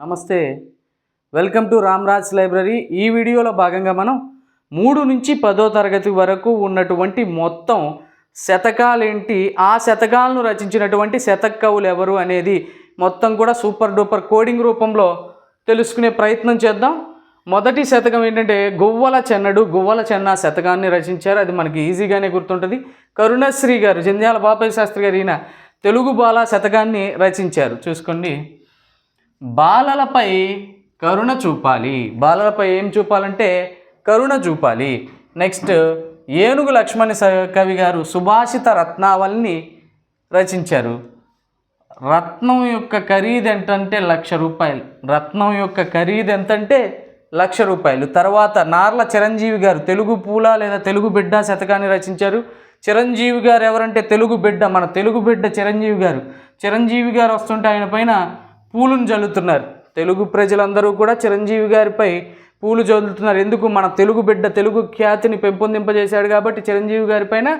నమస్తే. Welcome to Ramraj library. ఈ వీడియోలో భాగంగా మనం మూడు నుంచి పదో తరగతి వరకు ఉన్నటువంటి మొత్తం శతకాలేంటి ఆ శతకాలను రచించినటువంటి శతక కవులు ఎవరు అనేది మొత్తం కూడా సూపర్ డూపర్ కోడింగ్ రూపంలో తెలుసుకునే ప్రయత్నం చేద్దాం. మొదటి శతకం ఏంటంటే గువ్వల చెన్నడు. గువ్వల చెన్న శతకాన్ని రచించారు. అది మనకి ఈజీగానే గుర్తుంటుంది. కరుణశ్రీ గారు జంధ్యాల బాపయ్య శాస్త్రి గారు ఈయన తెలుగు బాల శతకాన్ని రచించారు. చూసుకోండి. బాలలపై కరుణ చూపాలి. బాలలపై ఏం చూపాలంటే కరుణ చూపాలి. నెక్స్ట్ ఏనుగు లక్ష్మణ స- కవి గారు సుభాషిత రత్నావళిని రచించారు. రత్నం యొక్క ఖరీదు ఎంతంటే లక్ష రూపాయలు. రత్నం యొక్క ఖరీదు ఎంతంటే లక్ష రూపాయలు. తర్వాత నార్ల చిరంజీవి గారు తెలుగు పూల లేదా తెలుగు బిడ్డ శతకాన్ని రచించారు. చిరంజీవి గారు ఎవరంటే తెలుగు బిడ్డ మన తెలుగు బిడ్డ చిరంజీవి గారు. చిరంజీవి గారు వస్తుంటే ఆయన పైన పూలను జల్లుతున్నారు. తెలుగు ప్రజలందరూ కూడా చిరంజీవి గారిపై పూలు జల్లుతున్నారు. ఎందుకు? మన తెలుగు బిడ్డ తెలుగు ఖ్యాతిని పెంపొందింపజేశాడు కాబట్టి చిరంజీవి గారిపైన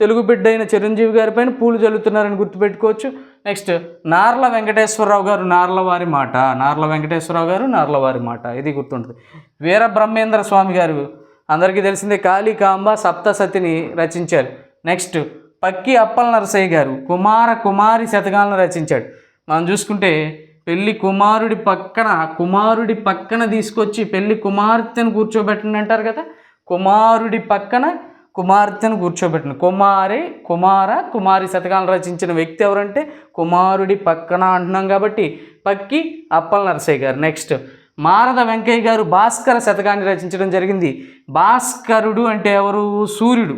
తెలుగు బిడ్డ అయిన చిరంజీవి గారిపైన పూలు జల్లుతున్నారని గుర్తుపెట్టుకోవచ్చు. నెక్స్ట్ నార్ల వెంకటేశ్వరరావు గారు నార్ల వారి మాట. నార్ల వెంకటేశ్వరరావు గారు నార్ల వారి మాట. ఇది గుర్తుంటుంది. వీర బ్రహ్మేంద్ర స్వామి గారు అందరికీ తెలిసిందే కాళికాంబ సప్తసతిని రచించారు. నెక్స్ట్ పక్కి అప్పల నరసయ్య గారు కుమార కుమారి శతకాలను రచించాడు. మనం చూసుకుంటే పెళ్ళి కుమారుడి పక్కన కుమారుడి పక్కన తీసుకొచ్చి పెళ్ళి కుమార్తెను కూర్చోబెట్టండి అంటారు కదా? కుమారుడి పక్కన కుమార్తెను కూర్చోబెట్టిన కుమారి కుమార కుమారి శతకాలను రచించిన వ్యక్తి ఎవరంటే కుమారుడి పక్కన అంటున్నాం కాబట్టి పక్కి అప్పల నరసయ్య గారు. నెక్స్ట్ మారద వెంకయ్య గారు భాస్కర శతకాన్ని రచించడం జరిగింది. భాస్కరుడు అంటే ఎవరు? సూర్యుడు.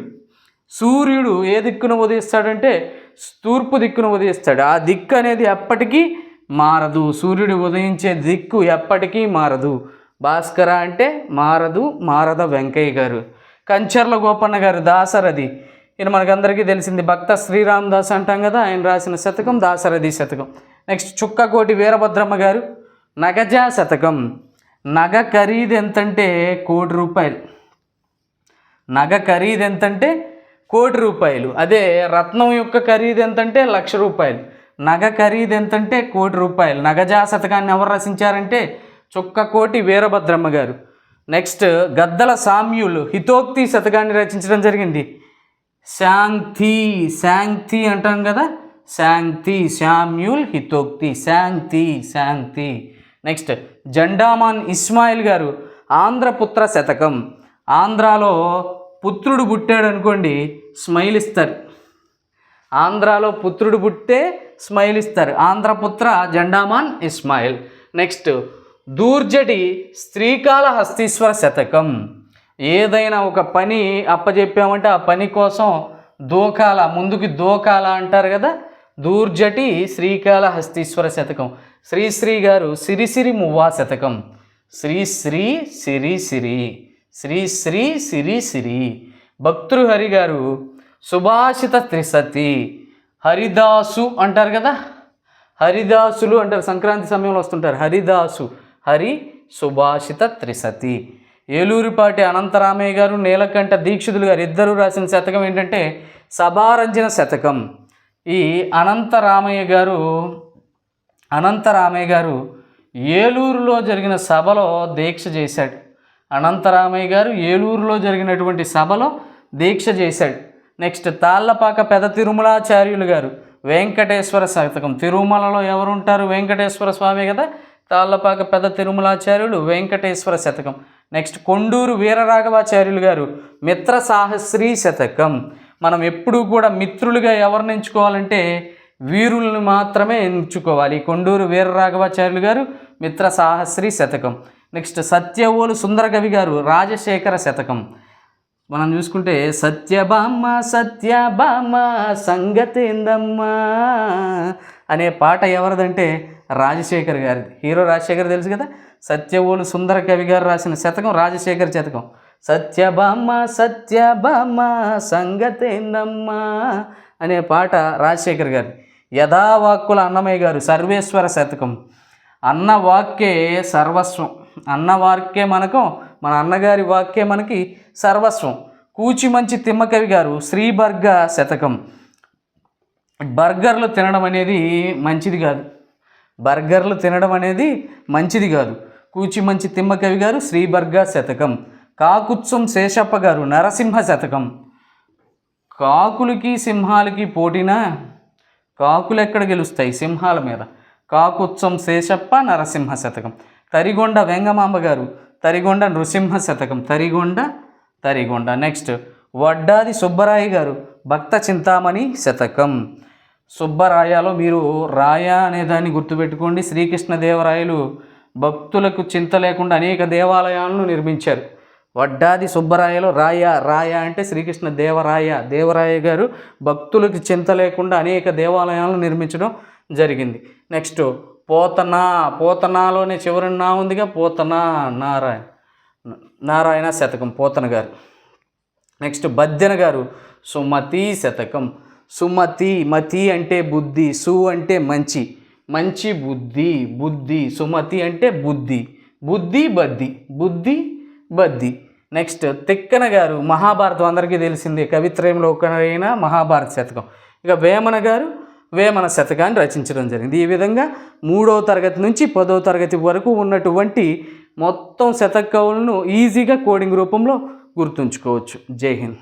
సూర్యుడు ఏ దిక్కును ఉదయిస్తాడంటే తూర్పు దిక్కును ఉదయిస్తాడు. ఆ దిక్కు అనేది ఎప్పటికీ మారదు. సూర్యుడు ఉదయించే దిక్కు ఎప్పటికీ మారదు. భాస్కర అంటే మారదు మారద వెంకయ్య గారు. కంచర్ల గోపన్న గారు దాసరథి. ఇది మనకందరికీ తెలిసింది భక్త శ్రీరామదాస్ అంటాం కదా ఆయన రాసిన శతకం దాసరథి శతకం. నెక్స్ట్ చుక్కకోటి వీరభద్రమ్మ గారు. నగజా శతకం. నగ ఖరీదు ఎంతంటే కోటి రూపాయలు. నగ ఖరీదు ఎంతంటే కోటి రూపాయలు. అదే రత్నం యొక్క ఖరీదు ఎంతంటే లక్ష రూపాయలు. నగ ఖరీదు ఎంతంటే కోటి రూపాయలు. నగజా శతకాన్ని ఎవరు రచించారంటే చుక్క కోటి వీరభద్రమ్మ గారు. నెక్స్ట్ గద్దల సామ్యులు హితోక్తి శతకాన్ని రచించడం జరిగింది. శాంతి శాంతి అంటాం కదా? శాంతి శామ్యూల్ హితోక్తి శాంతి శాంతి. నెక్స్ట్ జండామాన్ ఇస్మాయిల్ గారు ఆంధ్రపుత్ర శతకం. ఆంధ్రాలో పుత్రుడు పుట్టాడు అనుకోండి స్మైల్ ఇస్తారు ఆంధ్రాలో పుత్రుడు పుట్టే స్మైల్ ఇస్తారు. ఆంధ్రపుత్ర జెండామాన్ ఇస్మాయిల్. నెక్స్ట్ దూర్జటి శ్రీకాళహస్తీశ్వర శతకం. ఏదైనా ఒక పని అప్పచెప్పామంటే ఆ పని కోసం దోకాల ముందుకి దోకాల అంటారు కదా? దూర్జటి శ్రీకాళహస్తీశ్వర శతకం. శ్రీశ్రీ గారు సిరిసిరి మువ్వా శతకం. శ్రీశ్రీ సిరి సిరి. శ్రీశ్రీ సిరి సిరి. భక్తృహరి గారు సుభాషిత త్రిసతి. హరిదాసు అంటారు కదా? హరిదాసులు అంటారు. సంక్రాంతి సమయంలో వస్తుంటారు. హరిదాసు హరి సుభాషిత త్రిసతి. ఏలూరుపాటి అనంతరామయ్య గారు నీలకంఠ దీక్షితులు గారు ఇద్దరు రాసిన శతకం ఏంటంటే సభారంజన శతకం. ఈ అనంతరామయ్య గారు అనంతరామయ్య గారు ఏలూరులో జరిగిన సభలో దీక్ష చేశాడు. అనంతరామయ్య గారు ఏలూరులో జరిగినటువంటి సభలో దీక్ష చేశాడు. నెక్స్ట్ తాళ్ళపాక పెద తిరుమలాచార్యులు గారు వెంకటేశ్వర శతకం. తిరుమలలో ఎవరు ఉంటారు వెంకటేశ్వర స్వామి కదా? తాళ్ళపాక పెద తిరుమలాచార్యులు వెంకటేశ్వర శతకం. నెక్స్ట్ కొండూరు వీరరాఘవాచార్యులు గారు మిత్ర సాహస్రీ శతకం. మనం ఎప్పుడూ కూడా మిత్రులుగా ఎవరిని ఎంచుకోవాలంటే వీరుల్ని మాత్రమే ఎంచుకోవాలి. కొండూరు వీరరాఘవాచార్యులు గారు మిత్ర సాహస్రీ శతకం. నెక్స్ట్ సత్యవోలు సుందరకవి గారు రాజశేఖర శతకం. మనం చూసుకుంటే సత్యభామ సత్యభామ సంగతేందమ్మా అనే పాట ఎవరిదంటే రాజశేఖర్ గారిది. హీరో రాజశేఖర్ తెలుసు కదా? సత్యవోలు సుందర కవి గారు రాసిన శతకం రాజశేఖర్ శతకం. సత్యభామ సత్యభామ సంగతేందమ్మా అనే పాట రాజశేఖర్ గారి యథావాక్కుల అన్నమయ్య గారు సర్వేశ్వర శతకం. అన్నవాక్కే సర్వస్వం. అన్నవాక్కే మనకు మన అన్నగారి వాక్కే మనకి సర్వస్వం. కూచి మంచి తిమ్మకవి గారు శ్రీబర్గ శతకం. బర్గర్లు తినడం అనేది మంచిది కాదు. బర్గర్లు తినడం అనేది మంచిది కాదు. కూచి మంచి తిమ్మకవి గారు శ్రీబర్గ శతకం. కాకుత్సం శేషప్ప గారు నరసింహ శతకం. కాకులకి సింహాలకి పోటీనా? కాకులు ఎక్కడ గెలుస్తాయి? సింహాల మీద. కాకుత్సం శేషప్ప నరసింహ శతకం. తరిగొండ వెంగమాంబ గారు తరిగొండ నృసింహ శతకం. తరిగొండ తరిగొండ. నెక్స్ట్ వడ్డాది సుబ్బరాయ గారు భక్త చింతామణి శతకం. సుబ్బరాయలో మీరు రాయ అనే దాన్ని గుర్తుపెట్టుకోండి. శ్రీకృష్ణదేవరాయలు భక్తులకు చింత లేకుండా అనేక దేవాలయాలను నిర్మించారు. వడ్డాది సుబ్బరాయలో రాయ రాయ అంటే శ్రీకృష్ణ దేవరాయ దేవరాయ గారు భక్తులకు చింత లేకుండా అనేక దేవాలయాలను నిర్మించడం జరిగింది. నెక్స్ట్ పోతనా పోతనాలోనే చివరి నా ఉందిగా పోతనా నారాయణ నారాయణ శతకం పోతన గారు. నెక్స్ట్ బద్దెన గారు సుమతి శతకం. సుమతి మతి అంటే బుద్ధి సు అంటే మంచి. మంచి బుద్ధి బుద్ధి సుమతి అంటే బుద్ధి. బుద్ధి బద్ది. బుద్ధి బద్ది. నెక్స్ట్ తిక్కన గారు మహాభారతం అందరికీ తెలిసిందే కవిత్రయంలో ఒకరైన మహాభారత శతకం. ఇక వేమన గారు వేమన శతకాన్ని రచించడం జరిగింది. ఈ విధంగా మూడవ తరగతి నుంచి పదవ తరగతి వరకు ఉన్నటువంటి మొత్తం శతకవులను ఈజీగా కోడింగ్ రూపంలో గుర్తుంచుకోవచ్చు. జై హింద్.